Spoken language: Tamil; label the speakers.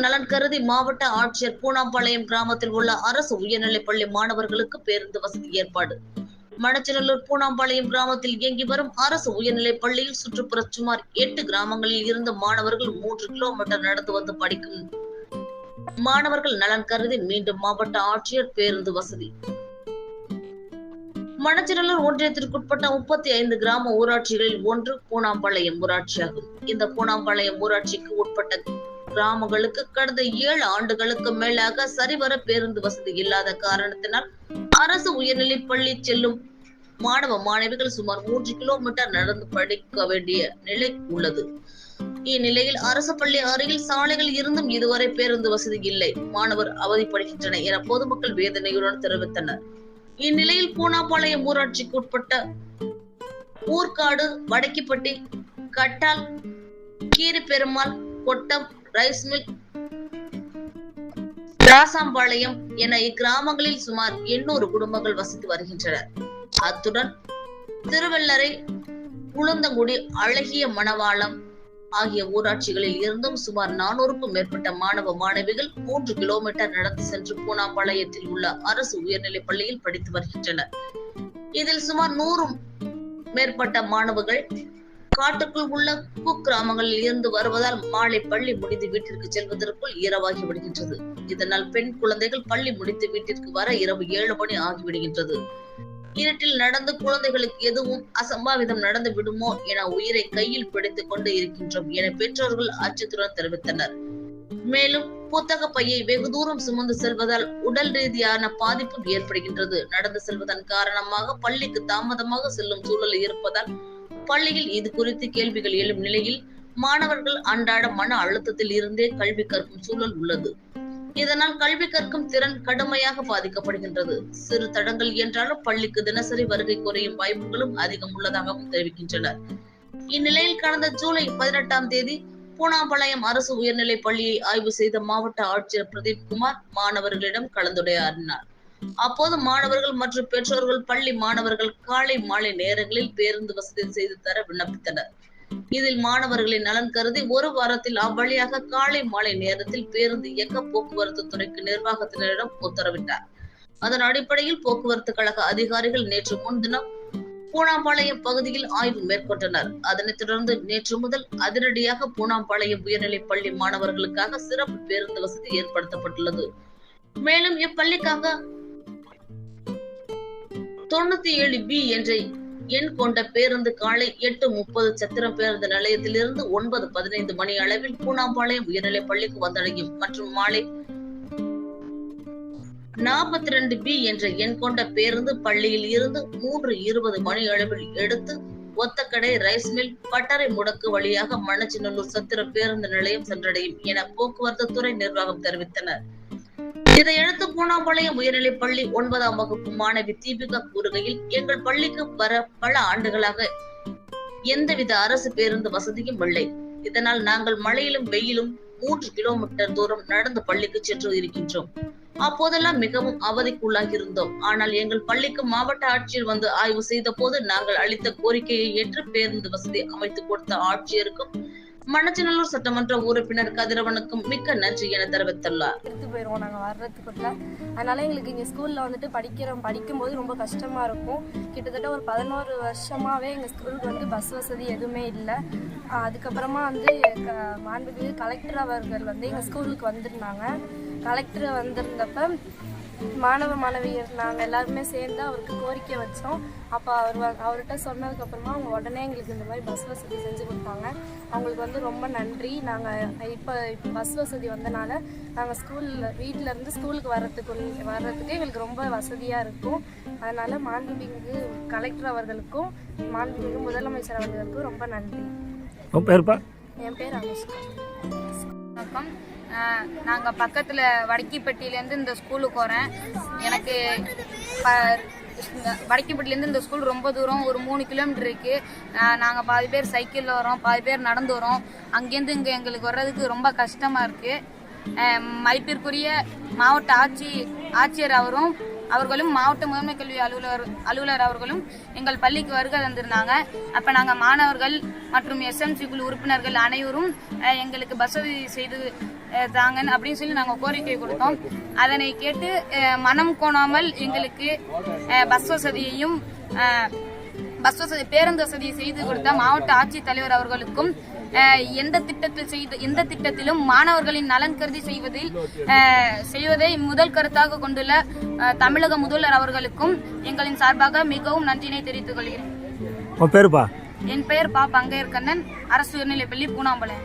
Speaker 1: நலன் கருதி மாவட்ட ஆட்சியர் பூனாம்பாளையம் கிராமத்தில் உள்ள அரசு உயர்நிலைப் பள்ளி மாணவர்களுக்கு பேருந்து வசதி ஏற்பாடு. மணச்சநல்லூர் பூனாம்பாளையம் கிராமத்தில் இயங்கி வரும் அரசு உயர்நிலைப் பள்ளியில் சுற்றுப்புற சுமார் எட்டு கிராமங்களில் இருந்த மாணவர்கள் மூன்று கிலோமீட்டர் நடந்து வந்து படிக்கும். மாணவர்கள் நலன் கருதி மீண்டும் மாவட்ட ஆட்சியர் பேருந்து வசதி. மணச்சநல்லூர் ஒன்றியத்திற்குட்பட்ட முப்பத்தி ஐந்து கிராம ஊராட்சிகளில் ஒன்று பூனாம்பாளையம் ஊராட்சியாகும். இந்த பூனாம்பாளையம் ஊராட்சிக்கு உட்பட்ட கிராமங்களுக்கு கடந்த ஏழு ஆண்டுகளுக்கு மேலாக சரிவர பேருந்து வசதி இல்லாத காரணத்தினால் அரசு உயர்நிலை பள்ளி செல்லும் மாணவ மாணவிகள் சுமார் மூன்று கிலோமீட்டர் நடந்து படிக்க வேண்டிய நிலை உள்ளது. இந்நிலையில் அரசு பள்ளி அருகில் சாலைகள் இருந்தும் இதுவரை பேருந்து வசதி இல்லை. மாணவர் அவதிப்படுகின்றனர் என பொதுமக்கள் வேதனையுடன் தெரிவித்தனர். இந்நிலையில் பூனாபாளையம் ஊராட்சிக்கு உட்பட்ட ஊர்காடு வடக்கிப்பட்டி கட்டால் கீரிப்பெருமாள் கொட்டம் ரைஸ் மில் திராசாம்பாளையம் என இக்கிராமங்களில் சுமார் எண்ணூறு குடும்பங்கள் வசித்து வருகின்றனர். அத்துடன் திருவள்ளரை உளுந்தங்குடி அழகிய மணவாளம் ஆகிய ஊராட்சிகளில் இருந்தும் சுமார் நானூறுக்கும் மேற்பட்ட மாணவ மாணவிகள் மூன்று கிலோமீட்டர் நடந்து சென்று பூனாம்பாளையத்தில் உள்ள அரசு உயர்நிலைப் பள்ளியில் படித்து வருகின்றனர். இதில் சுமார் நூறு மேற்பட்ட மாணவர்கள் காட்டுக்குள் உள்ள குக்கிராமங்களில் இருந்து வருவதால் மாலை பள்ளி முடிந்து வீட்டிற்கு செல்வதற்குள் இரவாகி விடுகின்றது. இதனால் பெண் குழந்தைகள் பள்ளி முடித்து வீட்டிற்கு வர இரவு ஏழு மணி ஆகிவிடுகின்றது இருட்டில் நடந்து குழந்தைகளுக்கு எதுவும் அசம்பாவிதம் நடந்து விடுமோ என உயிரை கையில் பிடித்துக் கொண்டு இருக்கின்றோம் என பெற்றோர்கள் அச்சத்துடன் தெரிவித்தனர். மேலும் புத்தக பையை வெகு தூரம் சுமந்து செல்வதால் உடல் ரீதியான பாதிப்பும் ஏற்படுகின்றது. நடந்து செல்வதன் காரணமாக பள்ளிக்கு தாமதமாக செல்லும் சூழல் இருப்பதால் பள்ளியில் இது குறித்து கேள்விகள் எழும் நிலையில் மாணவர்கள் அன்றாட மன அழுத்தத்தில் இருந்தே கல்வி கற்கும் சூழல் உள்ளது. இதனால் கல்வி கற்கும் திறன் கடுமையாக பாதிக்கப்படுகின்றது. சிறு தடங்கள் என்றாலும் பள்ளிக்கு தினசரி வருகை குறையும் வாய்ப்புகளும் அதிகம் உள்ளதாகவும் தெரிவிக்கின்றனர். இந்நிலையில் கடந்த ஜூலை பதினெட்டாம் தேதி பூனாபாளையம் அரசு உயர்நிலை பள்ளியை ஆய்வு செய்த மாவட்ட ஆட்சியர் பிரதீப் குமார் மாணவர்களிடம் கலந்துரையாடினார். அப்போது மாணவர்கள் மற்றும் பெற்றோர்கள் பள்ளி மாணவர்கள் காலை மாலை நேரங்களில் பேருந்து வசதி செய்து தர விண்ணப்பித்தனர். இதில் மாணவர்களின் நலன் கருதி ஒரு வாரத்தில் அவ்வழியாக காலை மாலை நேரத்தில் பேருந்து இயக்க போக்குவரத்து துறைக்கு நிர்வாகத்தினரிடம் உத்தரவிட்டார். அதன் அடிப்படையில் போக்குவரத்து கழக அதிகாரிகள் நேற்று முன்தினம் பூனாம்பாளையம் பகுதியில் ஆய்வு மேற்கொண்டனர். அதனைத் தொடர்ந்து நேற்று முதல் அதிரடியாக பூனாம்பாளையம் உயர்நிலைப் பள்ளி மாணவர்களுக்காக சிறப்பு பேருந்து வசதி ஏற்படுத்தப்பட்டுள்ளது. மேலும் இப்பள்ளிக்காக தொண்ணூத்தி ஏழு பி என்ற எண் கொண்ட பேருந்து காலை எட்டு முப்பது சத்திரம் பேருந்து நிலையத்திலிருந்து ஒன்பது பதினைந்து மணி அளவில் பூனாம்பாளையம் உயர்நிலை பள்ளிக்கு வந்தடையும் மற்றும் மாலை நாற்பத்தி ரெண்டு பி என்ற எண் கொண்ட பேருந்து பள்ளியில் இருந்து மூன்று இருபது மணி அளவில் எடுத்து ஒத்தக்கடை ரைஸ் மில் பட்டறை முடக்கு வழியாக மணச்சிநல்லூர் சத்திர பேருந்து நிலையம் சென்றடையும் என போக்குவரத்து துறை நிர்வாகம் தெரிவித்தனர். இதையடுத்து பூனாபாளையம் உயர்நிலைப் பள்ளி ஒன்பதாம் வகுப்பு மாணவி தீபிகா கூறுகையில் எங்கள் பள்ளிக்கு வர பல ஆண்டுகளாக எந்தவித அரசு பேருந்து வசதியும் இல்லை. இதனால் நாங்கள் மழையிலும் வெயிலும் மூன்று கிலோமீட்டர் தூரம் நடந்து பள்ளிக்கு சென்று இருக்கின்றோம். அப்போதெல்லாம் மிகவும் அவதிக்குள்ளாகி இருந்தோம் ஆனால் எங்கள் பள்ளிக்கு மாவட்ட ஆட்சியர் வந்து ஆய்வு செய்த போது நாங்கள் அளித்த கோரிக்கையை ஏற்று பேருந்து வசதி அமைத்து கொடுத்த ஆட்சியருக்கும் மணச்சநல்லூர் சட்டமன்ற உறுப்பினர் கதிரவனுக்கும் மிக்க நன்றி என தெரிவித்துள்ளார்.
Speaker 2: எடுத்து போயிருவோம் நாங்கள் வர்றதுக்குள்ள. அதனால எங்களுக்கு இங்கே ஸ்கூலில் வந்துட்டு படிக்கிறோம். படிக்கும்போது ரொம்ப கஷ்டமாக இருக்கும். கிட்டத்தட்ட ஒரு பதினோரு வருஷமாகவே எங்கள் ஸ்கூலுக்கு வந்து பஸ் வசதி எதுவுமே இல்லை. அதுக்கப்புறமா வந்து க மாண்புமிகு கலெக்டர் அவர்கள் வந்து எங்கள் ஸ்கூலுக்கு வந்திருந்தாங்க. கலெக்டர் வந்திருந்தப்ப மாணவ மாணவியர் நாங்கள் எல்லாருமே சேர்ந்து அவருக்கு கோரிக்கை வச்சோம். அப்போ அவர் வ- அவர்கிட்ட சொன்னதுக்கப்புறமா அவங்க உடனே எங்களுக்கு இந்த மாதிரி பஸ் வசதி செஞ்சு கொடுத்தாங்க. அவங்களுக்கு வந்து ரொம்ப நன்றி. நாங்கள் இப்போ பஸ் வசதி வந்தனால நாங்கள் ஸ்கூலில் வீட்டில் இருந்து ஸ்கூலுக்கு வர்றதுக்குள் வர்றதுக்கு எங்களுக்கு ரொம்ப வசதியாக இருக்கும். அதனால் மாண்புமிகு கலெக்டர் அவர்களுக்கும் மாண்புமிகு முதலமைச்சர் அவர்களுக்கும் ரொம்ப நன்றி. என் பேர் அனுஷ்கா.
Speaker 3: வணக்கம். நாங்கள் பக்கத்தில் வடக்கிப்பட்டியிலேருந்து இந்த ஸ்கூலுக்கு வரேன் எனக்கு ப வடக்கிப்பட்டிலேருந்து இந்த ஸ்கூல் ரொம்ப தூரம் ஒரு மூணு கிலோமீட்டர் இருக்குது நாங்கள் பாதி பேர் சைக்கிளில் வரோம் பாதி பேர் நடந்து வரோம். அங்கேருந்து இங்கே எங்களுக்கு வர்றதுக்கு ரொம்ப கஷ்டமாக இருக்குது மதிப்பிற்குரிய மாவட்ட ஆட்சி ஆட்சியர் அவரும் அவர்களும் மாவட்ட முதன்மை கல்வி அலுவலர் அலுவலர் அவர்களும் எங்கள் பள்ளிக்கு வருகை தந்திருந்தாங்க. அப்ப நாங்க மாணவர்கள் மற்றும் எஸ்எம்சி குழு உறுப்பினர்கள் அனைவரும் எங்களுக்கு பஸ் வசதி செய்து தாங்கன்னு அப்படின்னு சொல்லி நாங்க கோரிக்கை கொடுத்தோம். அதனை கேட்டு மனம் கோணாமல் எங்களுக்கு பஸ் வசதியையும் பஸ் வசதி பேருந்து வசதியை செய்து கொடுத்த மாவட்ட ஆட்சித்தலைவர் அவர்களுக்கும் எந்த திட்டத்தில் செய்து எந்த திட்டத்திலும் மாணவர்களின் நலன் கருதி செய்வதில் செய்வதை முதல் கருத்தாக கொண்டுள்ள தமிழக முதல்வர் அவர்களுக்கும் எங்களின் சார்பாக மிகவும் நன்றினை தெரிவித்துக் கொள்கிறேன். என் பெயர் பா. பங்கையர் கண்ணன் அரசு உயர்நிலைப்பள்ளி பூனாம்பலம்